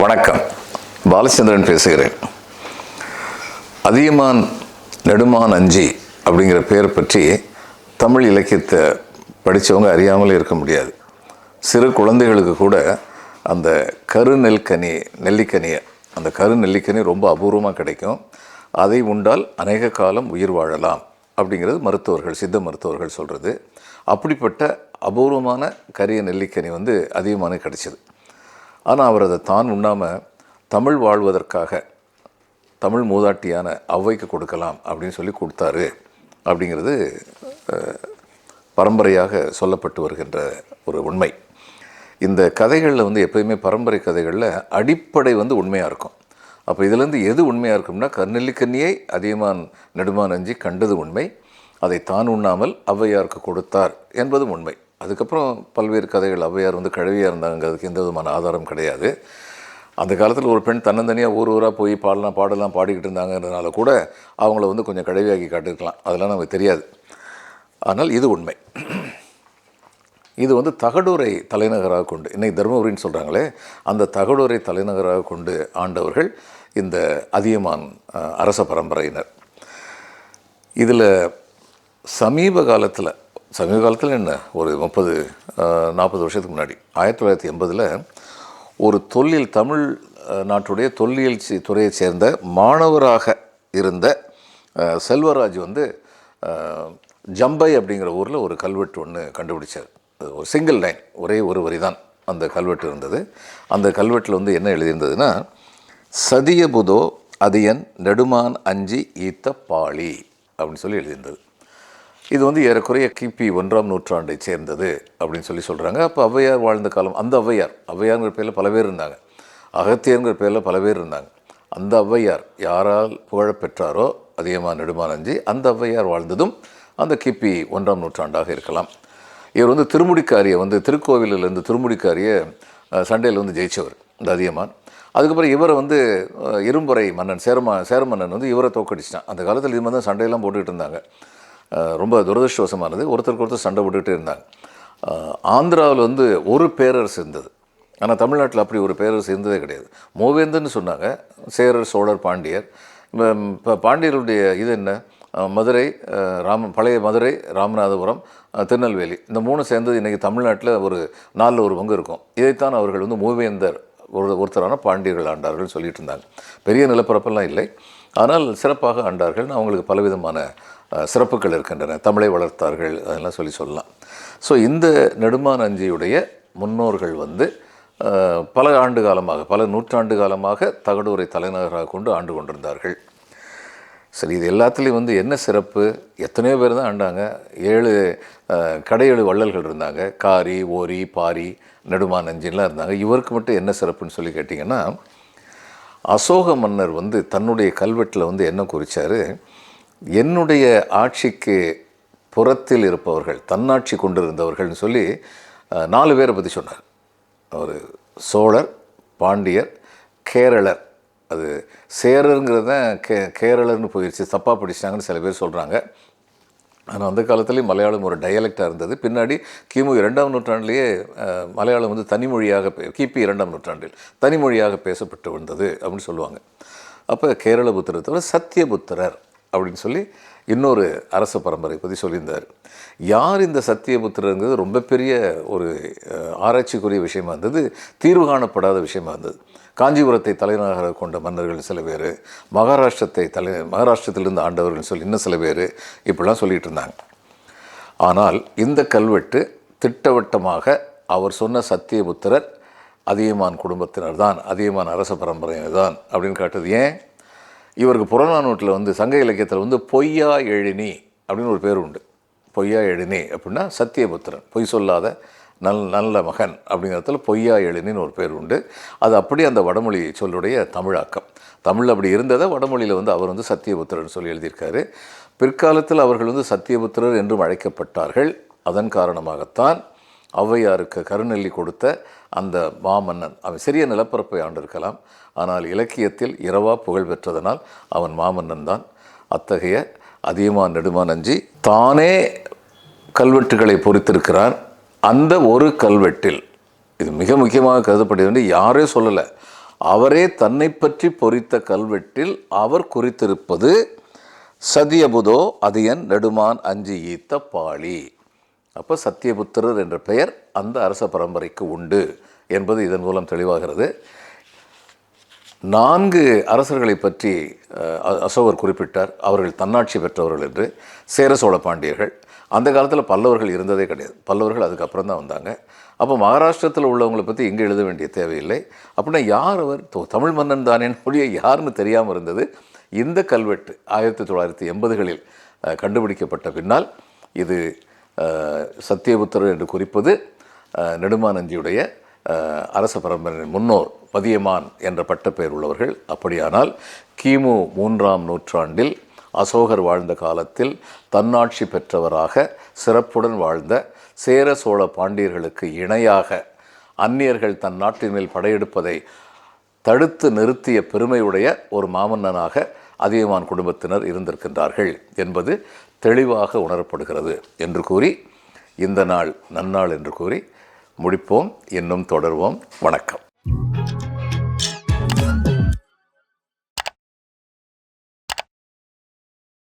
வணக்கம். பாலச்சந்திரன் பேசுகிறேன். அதியமான் நெடுமான் அஞ்சி அப்படிங்கிற பேர் பற்றி தமிழ் இலக்கியத்தை படித்தவங்க அறியாமலே இருக்க முடியாது. சிறு குழந்தைகளுக்கு கூட அந்த கரு நெல்கனி நெல்லிக்கனியை அந்த கரு நெல்லிக்கனி ரொம்ப அபூர்வமாக கிடைக்கும். அதை உண்டால் அநேக காலம் உயிர் வாழலாம் அப்படிங்கிறது மருத்துவர்கள் சித்த மருத்துவர்கள் சொல்கிறது அப்படிப்பட்ட அபூர்வமான கரிய நெல்லிக்கனி வந்து அதிகமான கிடைச்சிது. ஆனால் அவர் அதை தான் உண்ணாமல் தமிழ் வாழ்வதற்காக தமிழ் மூதாட்டியான ஔவைக்கு கொடுக்கலாம் அப்படின்னு சொல்லி கொடுத்தாரு அப்படிங்கிறது பரம்பரையாக சொல்லப்பட்டு வருகின்ற ஒரு உண்மை. இந்த கதைகளில் வந்து எப்பயுமே பரம்பரை கதைகளில் அடிப்படை வந்து உண்மையாக இருக்கும். அப்போ இதுலேருந்து எது உண்மையாக இருக்கும்னா கர்நெல்லிக்கண்ணியை அதியமான் நெடுமான் அஞ்சி கண்டது உண்மை. அதை தான் உண்ணாமல் ஔவையாருக்கு கொடுத்தார் என்பதும் உண்மை. அதுக்கப்புறம் பல்வேறு கதைகள் ஔவையார் வந்து கழுவியாக இருந்தாங்கிறதுக்கு எந்த விதமான ஆதாரம் கிடையாது. அந்த காலத்தில் ஒரு பெண் தன்னந்தனியாக ஊர் ஊராக போய் பாடலாம் பாடலாம் பாடிக்கிட்டு இருந்தாங்கிறதுனால கூட அவங்கள வந்து கொஞ்சம் கழுவியாக்கி காட்டிருக்கலாம் அதெல்லாம் நமக்கு தெரியாது. ஆனால் இது உண்மை. இது வந்து தகடூரை தலைநகராக கொண்டு இன்னைக்கு தருமபுரின்னு சொல்கிறாங்களே அந்த தகடூரை தலைநகராக கொண்டு ஆண்டவர்கள் இந்த அதியமான் அரச பரம்பரையினர். இதில் சமீப காலத்தில் சமீப காலத்தில் என்ன ஒரு முப்பது நாற்பது வருஷத்துக்கு முன்னாடி ஆயிரத்தி தொள்ளாயிரத்தி எண்பதில் ஒரு தொல்லியல் தமிழ் நாட்டுடைய தொல்லியல் சி- துறையைச் சேர்ந்த மாணவராக இருந்த செல்வராஜ் வந்து ஜம்பை அப்படிங்கிற ஊரில் ஒரு கல்வெட்டு ஒன்று கண்டுபிடிச்சார். ஒரு சிங்கிள் லைன் ஒரே ஒரு வரி தான் அந்த கல்வெட்டு இருந்தது. அந்த கல்வெட்டில் வந்து என்ன எழுதியிருந்ததுன்னா சதியபுதோ அதியன் நெடுமான் அஞ்சி ஈத்த பாளி அப்படின்னு சொல்லி எழுதியிருந்தது. இது வந்து ஏறக்குறைய கிபி ஒன்றாம் நூற்றாண்டை சேர்ந்தது அப்படின்னு சொல்லி சொல்கிறாங்க அப்போ ஔவையார் வாழ்ந்த காலம் அந்த ஔவையார் ஔவையார்ங்கிற பேரில் பல பேர் இருந்தாங்க. அகத்தியங்கிற பேரில் பல பேர் இருந்தாங்க. அந்த ஔவையார் யாரால் புகழ பெற்றாரோ அதிகமாக நெடுமானஞ்சி அந்த ஔவையார் வாழ்ந்ததும் அந்த கிபி ஒன்றாம் நூற்றாண்டாக இருக்கலாம். இவர் வந்து திருமுடிக்காரியை வந்து திருக்கோவிலிருந்து திருமுடிக்காரியை சண்டையில் வந்து ஜெயிச்சவர் இந்த அதியமான். அதுக்கப்புறம் இவரை வந்து அஹ், இரும்புரை மன்னன் சேரமா சேர மன்னன் வந்து இவரை தோக்கடிச்சிட்டான் அந்த காலத்தில் இது மாதிரி தான் சண்டையெல்லாம் போட்டுக்கிட்டு இருந்தாங்க. ரொம்ப துரதிருஷ்டவசமானது. ஒருத்தருக்கு ஒருத்தர் சண்டை போட்டுக்கிட்டே இருந்தாங்க. ஆந்திராவில் வந்து ஒரு பேரரசு இருந்தது. ஆனால் தமிழ்நாட்டில் அப்படி ஒரு பேரரசு இருந்ததே கிடையாது. மூவேந்தன்னு சொன்னாங்க. சேரர் சோழர் பாண்டியர். இப்போ பாண்டியர்களுடைய இது என்ன? மதுரை ராம பழைய மதுரை ராமநாதபுரம் திருநெல்வேலி. இந்த மூணு சேர்ந்தது இன்றைக்கி தமிழ்நாட்டில் ஒரு நாலில் ஒரு பங்கு இருக்கும். இதைத்தான் அவர்கள் வந்து மூவேந்தர் ஒரு ஒருத்தரான பாண்டியர்கள் ஆண்டார்கள் சொல்லிட்டு இருந்தாங்க. பெரிய நிலப்பரப்பெல்லாம் இல்லை. ஆனால் சிறப்பாக ஆண்டார்கள். அவங்களுக்கு பலவிதமான சிறப்புகள் இருக்கின்றன. தமிழை வளர்த்தார்கள் அதெல்லாம் சொல்லி சொல்லலாம். ஸோ இந்த நெடுமானஞ்சியுடைய முன்னோர்கள் வந்து பல ஆண்டு காலமாக பல நூற்றாண்டு காலமாக தகடூரை தலைநகராக கொண்டு ஆண்டு கொண்டிருந்தார்கள். சரி இது எல்லாத்துலேயும் வந்து என்ன சிறப்பு? எத்தனையோ பேர் தான் ஆண்டாங்க. ஏழு கடையேழு வள்ளல்கள் இருந்தாங்க. காரி ஓரி பாரி நெடுமானஞ்சின்லாம் இருந்தாங்க. இவருக்கு மட்டும் என்ன சிறப்புன்னு சொல்லி கேட்டிங்கன்னா அசோக மன்னர் வந்து தன்னுடைய கல்வெட்டில் வந்து என்ன குறித்தார் என்னுடைய ஆட்சிக்கு புறத்தில் இருப்பவர்கள் தன்னாட்சி கொண்டிருந்தவர்கள்னு சொல்லி நாலு பேரை பற்றி சொன்னார். அவர் சோழர் பாண்டியர் கேரளர். அது சேரருங்கிறத கே கேரளர்னு போயிடுச்சு தப்பாக படிச்சிட்டாங்கன்னு சில பேர் சொல்கிறாங்க ஆனால் அந்த காலத்துலேயும் மலையாளம் ஒரு டயலெக்டாக இருந்தது. பின்னாடி கிமு இரண்டாம் நூற்றாண்டிலேயே மலையாளம் வந்து தனிமொழியாக பே- கிபி இரண்டாம் நூற்றாண்டில் தனிமொழியாக பேசப்பட்டு வந்தது அப்படின்னு சொல்லுவாங்க. அப்போ கேரள புத்திரத்தோட சத்தியபுத்திரர். அப்படின்னு சொல்லி இன்னொரு அரச பரம்பரை பற்றி சொல்லியிருந்தார். யார் இந்த சத்தியபுத்திரங்கிறது ரொம்ப பெரிய ஒரு ஆராய்ச்சிக்குரிய விஷயமா இருந்தது தீர்வு காணப்படாத விஷயமா இருந்தது. காஞ்சிபுரத்தை தலைநகராக கொண்ட மன்னர்கள் சில பேர் மகாராஷ்டிரத்தை தலை மகாராஷ்டிரத்திலிருந்து ஆண்டவர்கள் சொல்லி இன்னும் சில பேர் இப்படிலாம் சொல்லிட்டு இருந்தாங்க. ஆனால் இந்த கல்வெட்டு திட்டவட்டமாக அவர் சொன்ன சத்தியபுத்திரர் அதியமான் குடும்பத்தினர் தான் அதியமான் அரச பரம்பரையினர் தான் அப்படின்னு காட்டுது. ஏன்? இவருக்கு புறநானூற்றில் வந்து சங்க இலக்கியத்தில் வந்து பொய்யா எழினி அப்படின்னு ஒரு பேர் உண்டு. பொய்யா எழினி அப்படின்னா சத்தியபுத்திரன் பொய் சொல்லாத நல் நல்ல மகன் அப்படிங்கிறதுல பொய்யா எழினின்னு ஒரு பேர் உண்டு. அது அப்படியே அந்த வடமொழி சொல்லுடைய தமிழாக்கம். தமிழ் அப்படி இருந்ததை வடமொழியில் வந்து அவர் வந்து சத்தியபுத்திரன் சொல்லி எழுதியிருக்காரு. பிற்காலத்தில் அவர்கள் வந்து சத்தியபுத்திரர் என்றும் அழைக்கப்பட்டார்கள். அதன் காரணமாகத்தான் ஔவையாருக்கு கருநெல்லி கொடுத்த அந்த மாமன்னன். அவன் சிறிய நிலப்பரப்பை ஆண்டிருக்கலாம். ஆனால் இலக்கியத்தில் இரவா புகழ் பெற்றதனால் அவன் மாமன்னன் தான். அத்தகைய அதியமான் நெடுமான் அஞ்சி தானே கல்வெட்டுகளை பொறித்திருக்கிறார் அந்த ஒரு கல்வெட்டில் இது மிக முக்கியமாக கருதப்படுகிறது யாரே சொல்லலை அவரே தன்னை பற்றி பொறித்த கல்வெட்டில் அவர் குறித்திருப்பது சதியபுதோ அதியன் நெடுமான் அஞ்சு ஈத்த பாளி அப்போ சத்தியபுத்திரர் என்ற பெயர் அந்த அரச பரம்பரைக்கு உண்டு என்பது இதன் மூலம் தெளிவாகிறது. நான்கு அரசர்களை பற்றி அசோகர் குறிப்பிட்டார். அவர்கள் தன்னாட்சி பெற்றவர்கள் என்று. சேர சோழ பாண்டியர்கள். அந்த காலத்தில் பல்லவர்கள் இருந்ததே கிடையாது. பல்லவர்கள் அதுக்கப்புறம் தான் வந்தாங்க. அப்போ மகாராஷ்டிரத்தில் உள்ளவங்களை பற்றி இங்கே எழுத வேண்டிய தேவையில்லை. அப்படின்னா யார் அவர்? தமிழ் மன்னன் தானே மொழிய யாருன்னு தெரியாமல் இருந்தது. இந்த கல்வெட்டு ஆயிரத்தி தொள்ளாயிரத்தி எண்பதுகளில் கண்டுபிடிக்கப்பட்ட பின்னால் இது சத்தியபுத்திரர் என்று குறிப்பது நெடுமானஞ்சியுடைய அரச பரம்பரின் முன்னோர் பதியமான் என்ற பட்டப்பெயர் உள்ளவர்கள். அப்படியானால் கிமு மூன்றாம் நூற்றாண்டில் அசோகர் வாழ்ந்த காலத்தில் தன்னாட்சி பெற்றவராக சிறப்புடன் வாழ்ந்த சேர சோழ பாண்டியர்களுக்கு இணையாக அந்நியர்கள் தன் நாட்டின் மேல் படையெடுப்பதை தடுத்து நிறுத்திய பெருமையுடைய ஒரு மாமன்னனாக அதியமான் குடும்பத்தினர் இருந்திருக்கின்றார்கள் என்பது தெளிவாக உணரப்படுகிறது என்று கூறி இந்த நாள் நன்னாள் என்று கூறி முடிப்போம் இன்னும் தொடர்வோம். வணக்கம்.